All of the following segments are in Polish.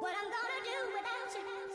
What I'm gonna do without you.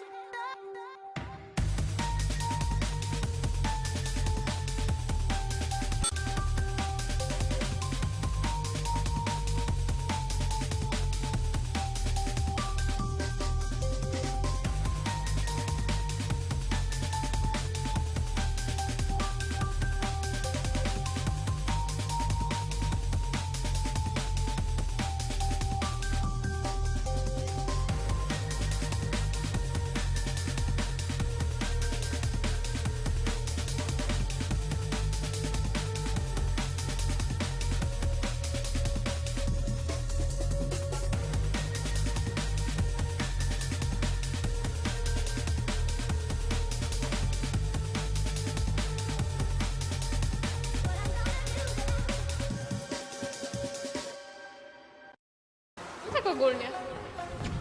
Tak ogólnie?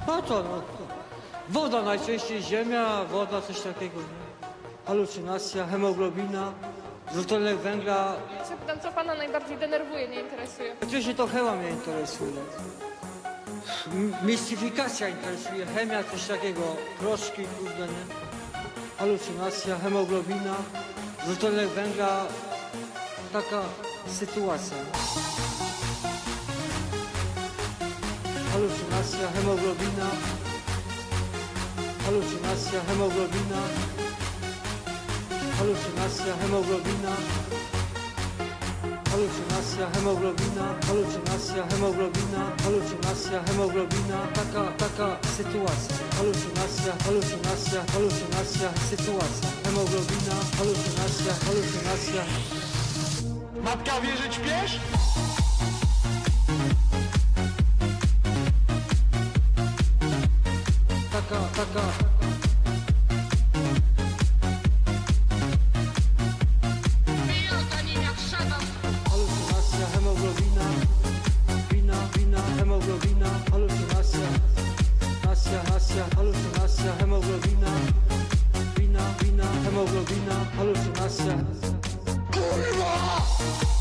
No to, no. Woda najczęściej, ziemia, woda, coś takiego. Nie? Halucynacja, hemoglobina, dwutlenek węgla. Ja się pytam, co pana najbardziej denerwuje, nie interesuje? Oczywiście to chemia mnie interesuje. M- Mistyfikacja interesuje, chemia, coś takiego, proszki, kurde, nie? Halucynacja, hemoglobina, dwutlenek węgla, taka sytuacja. Halucynacja, hemoglobina, halucynacja, hemoglobina, halucynacja, hemoglobina. Halucynacja, hemoglobina, halucynacja, hemoglobina, halucynacja, hemoglobina, taka, taka sytuacja. Halucynacja, halucynacja, halucynacja, sytuacja. Hemoglobina, halucynacja, halucynacja. Matka wie, że taka. Halucynacja, hemoglobina, wina, wina, hemoglobina, halucynacja, nacja, nacja, halucynacja, hemoglobina, wina, wina, hemoglobina, halucynacja. Ale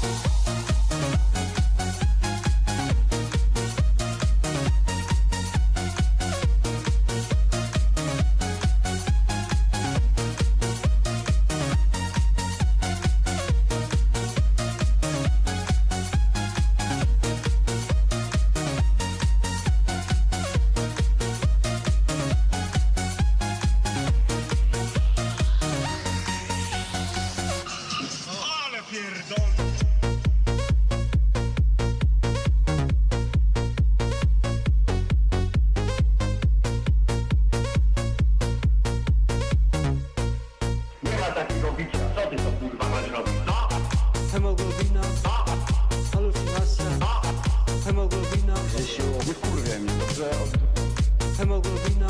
hemoglobina,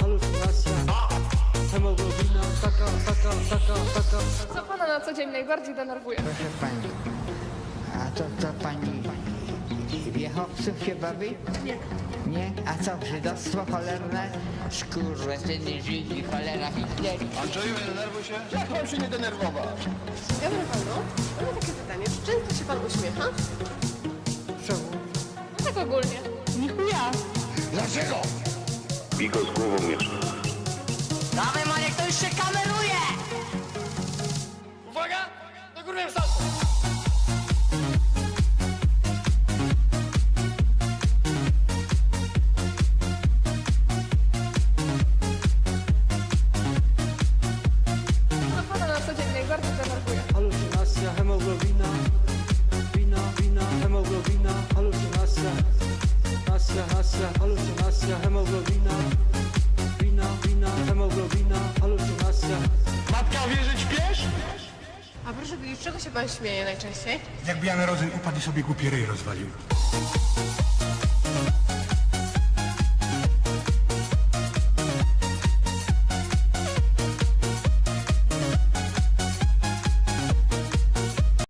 halucynacja, hemoglobina, taka, taka, taka, taka. Co pana na co dzień najbardziej denerwuje? Proszę pani, a to co pani wiechowców się bawi? Nie. Nie? A co, żydostwo cholerne? Skurwysyny, Żydzi, cholera, Hitleri. Andrzeju, nie denerwuj się. Jak mam się nie denerwować? Ja bym panu, mam takie pytanie, czy często się pan uśmiecha? Czemu? No tak ogólnie. Dlaczego? Bigo z głową miesza. Dawaj, Maniek, to już się kameruje! Uwaga! Na górę salto! Pan śmieje najczęściej? Jakby Jan Rodzyn upadł i sobie głupi ryj rozwalił.